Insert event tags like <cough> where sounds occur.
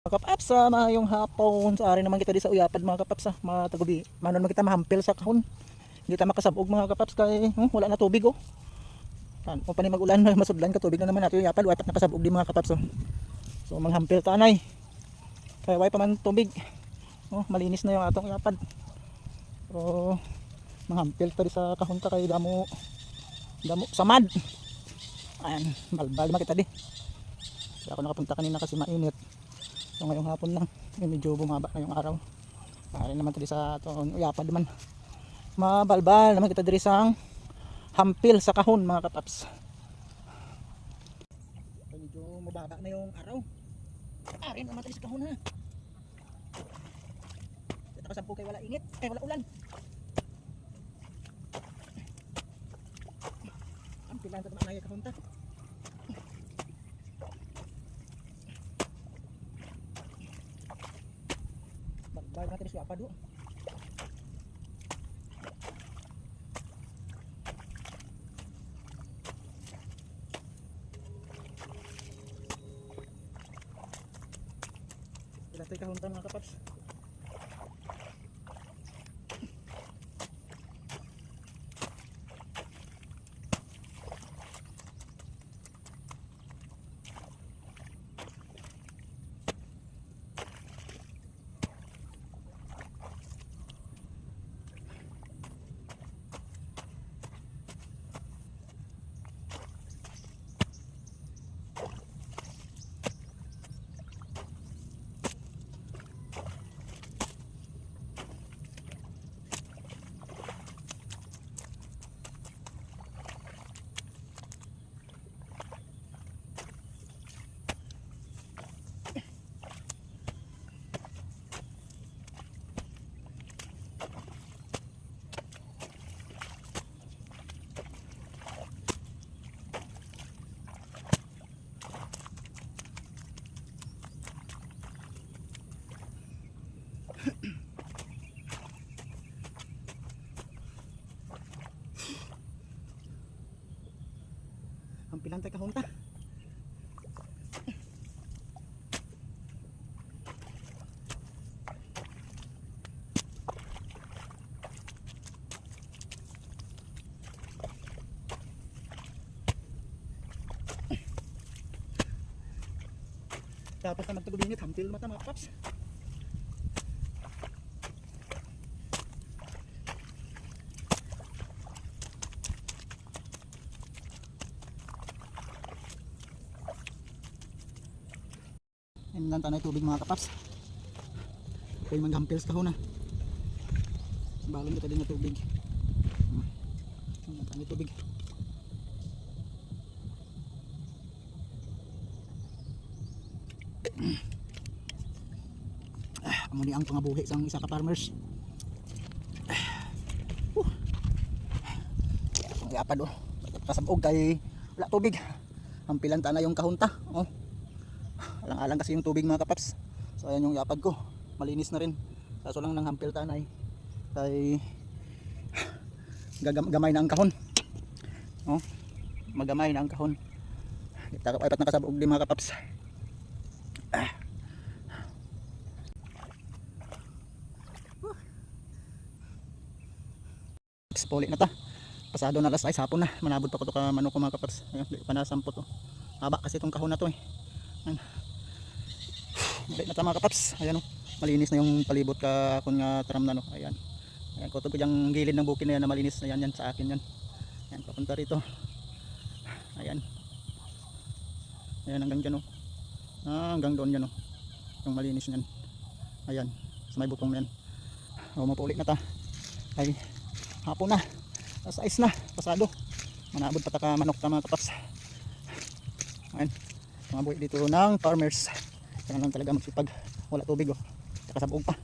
Mga kapaps, sa mayong hapon, sa ari naman kita di sa uyapad mga kapaps, ah, mga tagubi. Manon kita mahampil sa kahon. Hindi ta makasabog mga kapaps kay hmm, wala na tubig oh. Kan, o pa ni magulan, <laughs> masudlan ka tubig na naman nato uyapad, wala pa nakasabog di mga kapaps. So manghampil tanay. Kaya way pa man tubig. Oh, malinis na yung atong uyapad. Pero manghampil ta di sa kahon ta kay damo damo samad. Ayan, balbal man kita di. Kaya ako nakapunta kanina kasi mainit. So ngayong hapon lang, medyo bumaba na yung araw. Pare naman tadi sa ito, uyapad naman. Mabalbal naman kita diri sa hampil sa kahon mga kataps. So, medyo mababa na yung araw. Pare naman tadi sa kahon ha. Kasampu kay wala init, kay wala ulan. Hampilan ta na kahon ta. Bagal natin siya pa do. Ilan tayo kahunta mga kapaps? Ang pilang tayo kahunta. Tapos na magtagubinit, hampil mata mga paps. Yan lang tubig mga kapaps. Kaya maghampils ka ho na. Balon kita din na tubig. Yan lang tubig. Ah, amo ni ang pangabuhi sa isa ka farmers. Uh. Ang yapad oh. Kasabog kay wala tubig. Hampilan ta na yung kahunta. Oh alang-alang kasi yung tubig mga kapaps. So ayan yung yapad ko. Malinis na rin. Kaso lang ng hampil tanay kay <sighs> gamay na ang kahon. Oh, magamay na ang kahon. Kita ay pat nakasabog di mga kapaps. <sighs> Ah. Puli na ta. Pasado na alas ay hapon na. Manabot pa ko to ka manok mga kapaps. Ayun, pa nasampot to. Haba kasi itong kahon na to eh. Ayan. Na tama kapaps. Ayan o. Malinis na yung palibot ka kung nga taram na no. Ayan. Ayan. Kutob ko yung gilid ng bukid na yan na malinis na yan. Yan sa akin yan. Ayan. Papunta rito. Ayan. Ayan hanggang dyan o. Ah, hanggang doon yan o. Yung malinis yan. Ayan. Sa may butong na yan. O mapulik na ta. Ay hapon na. Nasa ice na. Pasado. Manabod pa ta ka manok ta mga kapaps. Ayan mga buhay dito ng farmers kaya lang talaga magsipag. Wala tubig oh. Saka sabog pa